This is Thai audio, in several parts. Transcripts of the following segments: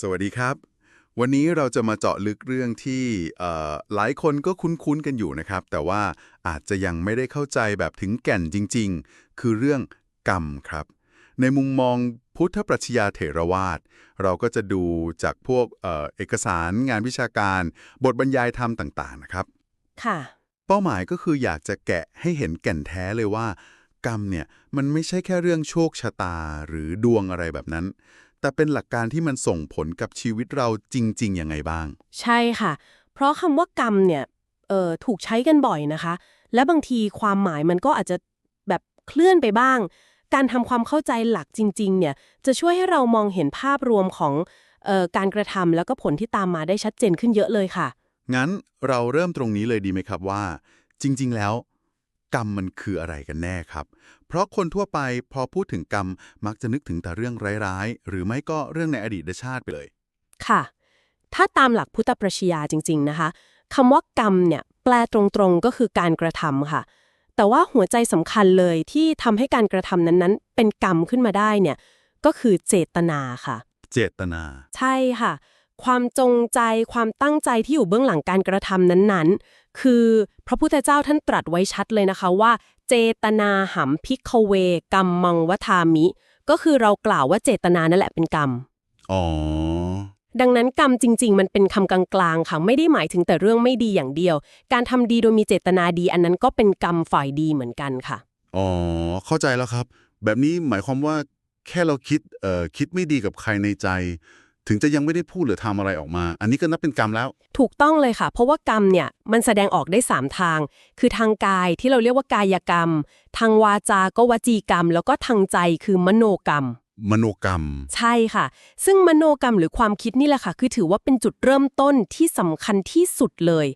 สวัสดีครับ วันนี้เราจะมาเจาะลึกเรื่องที่เอ่อหลายคนก็คุ้นๆกันอยู่นะครับ แต่ว่าอาจจะยังไม่ได้เข้าใจแบบถึงแก่นจริง ๆ คือเรื่องกรรมครับ ในมุมมองพุทธปรัชญาเถรวาท เราก็จะดูจากพวกเอ่อเอกสารงานวิชาการ บทบรรยายธรรมต่างๆนะครับ ค่ะ เป้าหมายก็คืออยากจะแกะให้เห็นแก่นแท้เลยว่า กรรมเนี่ยมันไม่ใช่แค่เรื่องโชคชะตาหรือดวงอะไรแบบนั้น แต่เป็นหลักการที่มันส่งผลกับชีวิตเราจริงๆยังไงบ้าง ใช่ค่ะ เพราะคำว่ากรรมเนี่ยเอ่อถูกใช้กันบ่อยนะคะ และบางทีความหมายมันก็อาจจะแบบเคลื่อนไปบ้าง การทำความเข้าใจหลักจริง ๆ เนี่ยจะช่วยให้เรามองเห็นภาพรวมของเอ่อการกระทำแล้วก็ผลที่ตามมาได้ชัดเจนขึ้นเยอะเลยค่ะ งั้นเราเริ่มตรงนี้เลยดีไหมครับว่า จริง ๆ แล้ว กรรมมันคืออะไรกันแน่ครับ เพราะคนทั่วไปพอพูดถึงกรรมมักจะนึกถึงแต่เรื่องร้ายๆ หรือไม่ก็เรื่องในอดีตชาติไปเลย ค่ะ ถ้าตามหลักพุทธปรัชญาจริง ๆ นะคะคำว่ากรรมเนี่ยแปลตรงๆก็คือการกระทำค่ะ แต่ว่าหัวใจสำคัญเลยที่ทำให้การกระทำนั้นๆ เป็นกรรมขึ้นมาได้เนี่ยก็คือเจตนาค่ะ เจตนา ใช่ค่ะ ความจงใจความตั้งใจที่อยู่เบื้องหลังการกระทำนั้นๆ คือพระพุทธเจ้าท่านตรัสไว้ชัดเลยนะคะว่า เจตนาหัมพิกเวกัมมังวทามิ ก็คือเรากล่าวว่าเจตนานั่นแหละเป็นกรรม อ๋อ ดังนั้นกรรมจริง ๆ มันเป็นคำกลางๆค่ะไม่ได้หมายถึงแต่เรื่องไม่ดีอย่างเดียว การทำดีโดยมีเจตนาดี อันนั้นก็เป็นกรรมฝ่ายดีเหมือนกันค่ะ อ๋อ เข้าใจแล้วครับ แบบนี้หมายความว่าแค่เราคิดเอ่อคิดไม่ดีกับใครในใจ ถึงจะยังไม่ได้พูดหรือทำอะไรออกมา อันนี้ก็นับเป็นกรรมแล้ว ถูกต้องเลยค่ะ เพราะว่ากรรมเนี่ยมันแสดงออกได้ 3 ทาง คือทางกายที่เราเรียกว่ากายกรรม ทางวาจา ก็วจีกรรม แล้วก็ทางใจคือมโนกรรม มโนกรรม ใช่ค่ะ ซึ่งมโนกรรมหรือความคิดนี่แหละค่ะ คือถือว่าเป็นจุดเริ่มต้นที่สำคัญที่สุดเลย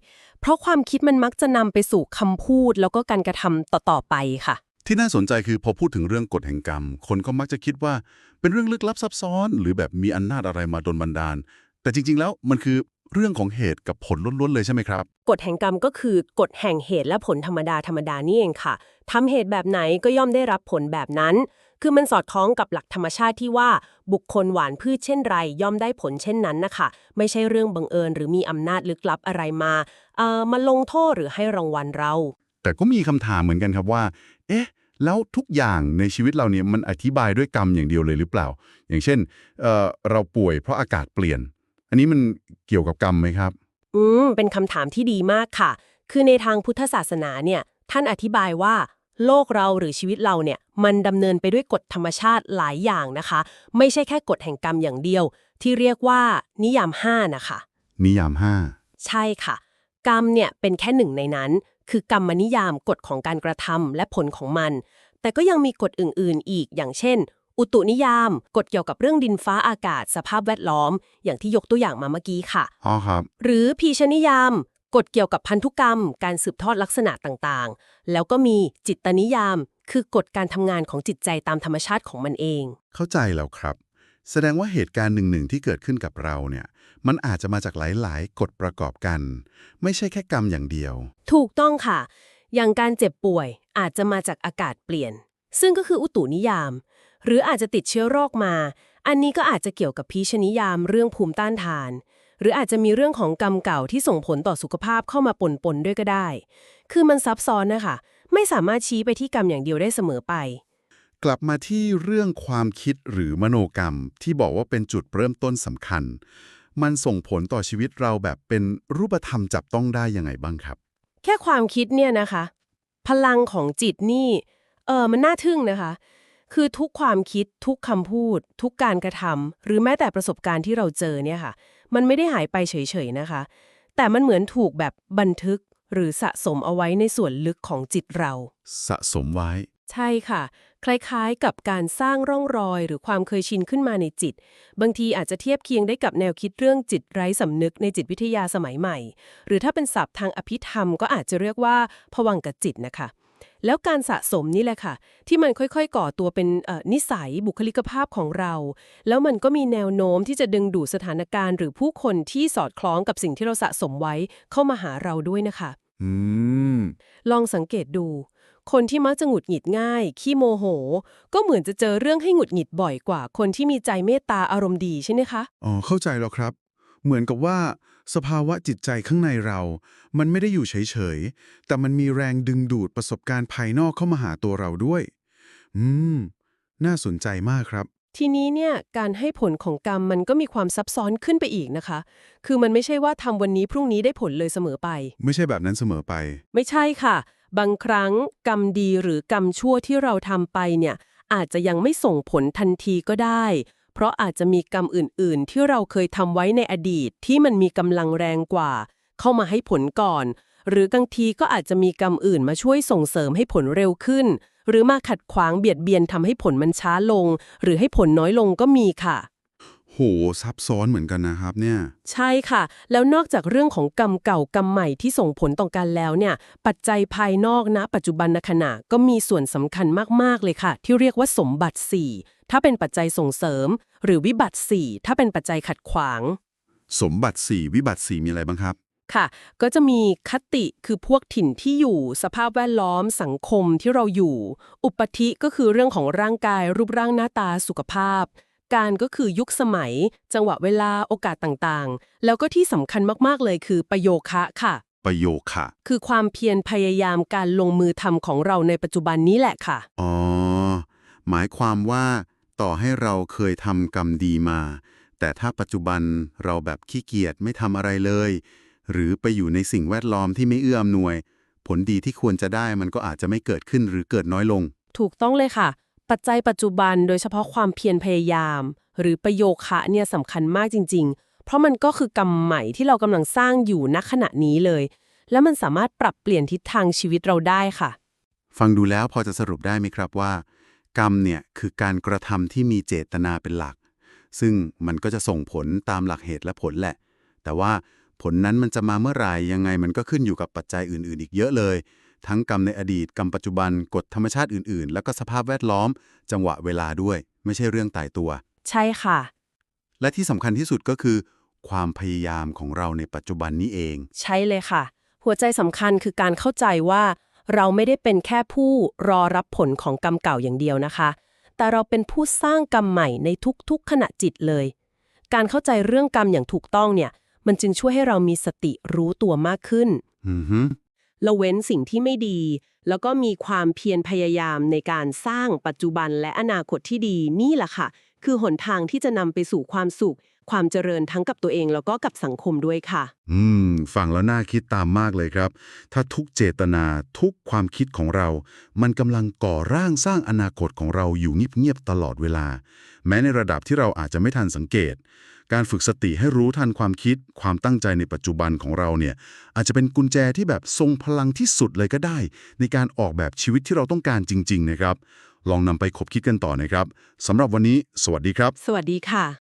เพราะความคิดมันมักจะนำไปสู่คำพูด แล้วก็การกระทำต่อๆไปค่ะ ที่น่าสนใจคือพอพูดถึงเรื่องกฎแห่งกรรม คนก็มักจะคิดว่าเป็นเรื่องลึกลับซับซ้อน หรือแบบมีอำนาจอะไรมาดลบันดาล แต่จริง ๆ แล้วมันคือเรื่องของเหตุกับผลล้วนๆเลยใช่ไหมครับ กฎแห่งกรรมก็คือกฎแห่งเหตุและผลธรรมดาธรรมดานี่เองค่ะทำเหตุแบบไหนก็ย่อมได้รับผลแบบนั้น คือมันสอดคล้องกับหลักธรรมชาติที่ว่าบุคคลหวานพืชเช่นไร ย่อมได้ผลเช่นนั้นนะคะ ไม่ใช่เรื่องบังเอิญหรือมีอำนาจลึกลับอะไรมาเอ่อมาลงโทษหรือให้รางวัลเรา แต่ก็มีคำถามเหมือนกันครับว่า เอ๊ะ แล้วทุกอย่างในชีวิตเราเนี่ยมันอธิบายด้วยกรรมอย่างเดียวเลยหรือเปล่า อย่างเช่นเอ่อเราป่วยเพราะอากาศเปลี่ยน อันนี้มันเกี่ยวกับกรรมไหมครับ อืม เป็นคำถามที่ดีมากค่ะ คือในทางพุทธศาสนาเนี่ย ท่านอธิบายว่าโลกเราหรือชีวิตเราเนี่ย มันดำเนินไปด้วยกฎธรรมชาติหลายอย่างนะคะ ไม่ใช่แค่กฎแห่งกรรมอย่างเดียว ที่เรียกว่า นิยามห้านะคะ นิยามห้าใช่ค่ะ กรรมเนี่ยเป็นแค่หนึ่งในนั้น คือกรรมนิยามกฎของการกระทำและผลของมัน แต่ก็ยังมีกฎอื่น ๆ อีก อย่างเช่น อุตุนิยาม กฎเกี่ยวกับเรื่องดินฟ้าอากาศ สภาพแวดล้อม อย่างที่ยกตัวอย่างมาเมื่อกี้ค่ะอ๋อครับ หรือพีชนิยาม กฎเกี่ยวกับพันธุกรรม การสืบทอดลักษณะต่างๆ แล้วก็มีจิตตนิยาม คือกฎการทำงานของจิตใจตามธรรมชาติของมันเอง เข้าใจแล้วครับ แสดงว่าเหตุการณ์หนึ่งๆที่เกิดขึ้นกับเราเนี่ยมันอาจจะมาจากหลายๆ กฎประกอบกัน ไม่ใช่แค่กรรมอย่างเดียว ถูกต้องค่ะ อย่างการเจ็บป่วยอาจจะมาจากอากาศเปลี่ยน ซึ่งก็คืออุตุนิยาม หรืออาจจะติดเชื้อโรคมา อันนี้ก็อาจจะเกี่ยวกับพีชนิยามเรื่องภูมิต้านทาน หรืออาจจะมีเรื่องของกรรมเก่าที่ส่งผลต่อสุขภาพเข้ามาปนปนๆด้วยก็ได้ คือมันซับซ้อนนะคะไม่สามารถชี้ไปที่กรรมอย่างเดียวได้เสมอไป กลับมาที่เรื่องความคิดหรือมโนกรรมที่บอกว่าเป็นจุดเริ่มต้นสำคัญ มันส่งผลต่อชีวิตเราแบบเป็นรูปธรรมจับต้องได้ยังไงบ้างครับ แค่ความคิดเนี่ยนะคะ พลังของจิตนี่เออมันน่าทึ่งนะคะ คือทุกความคิดทุกคำพูด ทุกการกระทำหรือแม้แต่ประสบการณ์ที่เราเจอเนี่ยค่ะ มันไม่ได้หายไปเฉยๆนะคะ แต่มันเหมือนถูกแบบบันทึกหรือสะสมเอาไว้ในส่วนลึกของจิตเรา สะสมไว้ ใช่ค่ะ คล้ายๆ กับการสร้างร่องรอยหรือความเคยชินขึ้นมาในจิต บางทีอาจจะเทียบเคียงได้กับแนวคิดเรื่องจิตไร้สำนึกในจิตวิทยาสมัยใหม่ หรือถ้าเป็นศัพท์ทางอภิธรรมก็อาจจะเรียกว่าผวังกจิตนะคะแล้วการสะสมนี่แหละค่ะ ที่มันค่อยๆ ก่อตัวเป็นเอ่อนิสัยบุคลิกภาพของเรา แล้วมันก็มีแนวโน้มที่จะดึงดูดสถานการณ์หรือผู้คนที่สอดคล้องกับสิ่งที่เราสะสมไว้เข้ามาหาเราด้วยนะคะอืมลองสังเกตดู คนที่มักจะหงุดหงิดง่าย ขี้โมโห ก็เหมือนจะเจอเรื่องให้หงุดหงิดบ่อยกว่า คนที่มีใจเมตตาอารมณ์ดีใช่ไหมคะ อ๋อ เข้าใจแล้วครับ เหมือนกับว่า สภาวะจิตใจข้างในเรา มันไม่ได้อยู่เฉยๆ แต่มันมีแรงดึงดูดประสบการณ์ภายนอกเข้ามาหาตัวเราด้วย อืม น่าสนใจมากครับ ทีนี้เนี่ยการให้ผลของกรรมมันก็มีความซับซ้อนขึ้นไปอีกนะคะ คือมันไม่ใช่ว่าทำวันนี้พรุ่งนี้ได้ผลเลยเสมอไป ไม่ใช่แบบนั้นเสมอไป ไม่ใช่ค่ะ บางครั้งกรรมดีหรือกรรมชั่วที่เราทำไปเนี่ยอาจจะยังไม่ส่งผลทันทีก็ได้ เพราะอาจจะมีกรรมอื่น ๆ ที่เราเคยทำไว้ในอดีตที่มันมีกำลังแรงกว่า เข้ามาให้ผลก่อน หรือบางทีก็อาจจะมีกรรมอื่นมาช่วยส่งเสริมให้ผลเร็วขึ้น หรือมาขัดขวางเบียดเบียนทำให้ผลมันช้าลง หรือให้ผลน้อยลงก็มีค่ะ โหซับซ้อนเหมือนกันนะครับเนี่ย ใช่ค่ะ แล้วนอกจากเรื่องของกรรมเก่ากรรมใหม่ที่ส่งผลต่อกันแล้วเนี่ย ปัจจัยภายนอกณ ปัจจุบันขณะก็มีส่วนสำคัญมากๆเลยค่ะ ที่เรียกว่าสมบัติ 4 ถ้าเป็นปัจจัยส่งเสริม หรือวิบัติ 4 ถ้าเป็นปัจจัยขัดขวาง สมบัติสี่วิบัติสี่มีอะไรบ้างครับค่ะ ก็จะมีคติคือพวกถิ่นที่อยู่ สภาพแวดล้อมสังคมที่เราอยู่ อุปธิก็คือเรื่องของร่างกายรูปร่างหน้าตาสุขภาพ การก็คือยุคสมัย จังหวะเวลาโอกาสต่างๆ แล้วก็ที่สำคัญมากๆเลยคือประโยคะค่ะ ประโยคะคือความเพียรพยายามการลงมือทำของเราในปัจจุบันนี้แหละค่ะ อ๋อ หมายความว่าต่อให้เราเคยทำกรรมดีมา แต่ถ้าปัจจุบันเราแบบขี้เกียจไม่ทำอะไรเลย หรือไปอยู่ในสิ่งแวดล้อมที่ไม่เอื้ออำนวย ผลดีที่ควรจะได้มันก็อาจจะไม่เกิดขึ้นหรือเกิดน้อยลง ถูกต้องเลยค่ะ ปัจจัยปัจจุบันโดยเฉพาะความเพียรพยายาม หรือประโยคะเนี่ยสำคัญมากจริง ๆ เพราะมันก็คือกรรมใหม่ที่เรากำลังสร้างอยู่ณขณะนี้เลย และมันสามารถปรับเปลี่ยนทิศทางชีวิตเราได้ค่ะ ฟังดูแล้วพอจะสรุปได้ไหมครับว่า กรรมเนี่ยคือการกระทำที่มีเจตนาเป็นหลัก ซึ่งมันก็จะส่งผลตามหลักเหตุและผลแหละ แต่ว่าผลนั้นมันจะมาเมื่อไหร่ยังไงมันก็ขึ้นอยู่กับปัจจัยอื่น ๆ อีกเยอะเลย ทั้งกรรมในอดีตกรรมปัจจุบันกฎธรรมชาติอื่น ๆ แล้วก็สภาพแวดล้อม จังหวะเวลาด้วย ไม่ใช่เรื่องตายตัว ใช่ค่ะ และที่สำคัญที่สุดก็คือ ความพยายามของเราในปัจจุบันนี้เอง ใช่เลยค่ะ หัวใจสำคัญคือการเข้าใจว่า เราไม่ได้เป็นแค่ผู้รอรับผลของกรรมเก่าอย่างเดียวนะคะ แต่เราเป็นผู้สร้างกรรมใหม่ในทุกๆ ขณะจิตเลย การเข้าใจเรื่องกรรมอย่างถูกต้องเนี่ย มันจึงช่วยให้เรามีสติรู้ตัวมากขึ้น อือฮึ ละเว้นสิ่งที่ไม่ดี แล้วก็มีความเพียรพยายามในการสร้างปัจจุบันและอนาคตที่ดีนี่แหละค่ะ คือหนทางที่จะนำไปสู่ความสุข ความเจริญทั้งกับตัวเองแล้วก็กับสังคมด้วยค่ะ อืม ฟังแล้วน่าคิดตามมากเลยครับ ถ้าทุกเจตนาทุกความคิดของเรา มันกำลังก่อร่างสร้างอนาคตของเราอยู่เงียบๆตลอดเวลา แม้ในระดับที่เราอาจจะไม่ทันสังเกต การฝึกสติให้รู้ทันความคิด ความตั้งใจในปัจจุบันของเราเนี่ย อาจจะเป็นกุญแจที่แบบทรงพลังที่สุดเลยก็ได้ ในการออกแบบชีวิตที่เราต้องการจริง ๆ นะครับ ลองนำไปคบคิดกันต่อนะครับสำหรับวันนี้ สวัสดีครับ สวัสดีค่ะ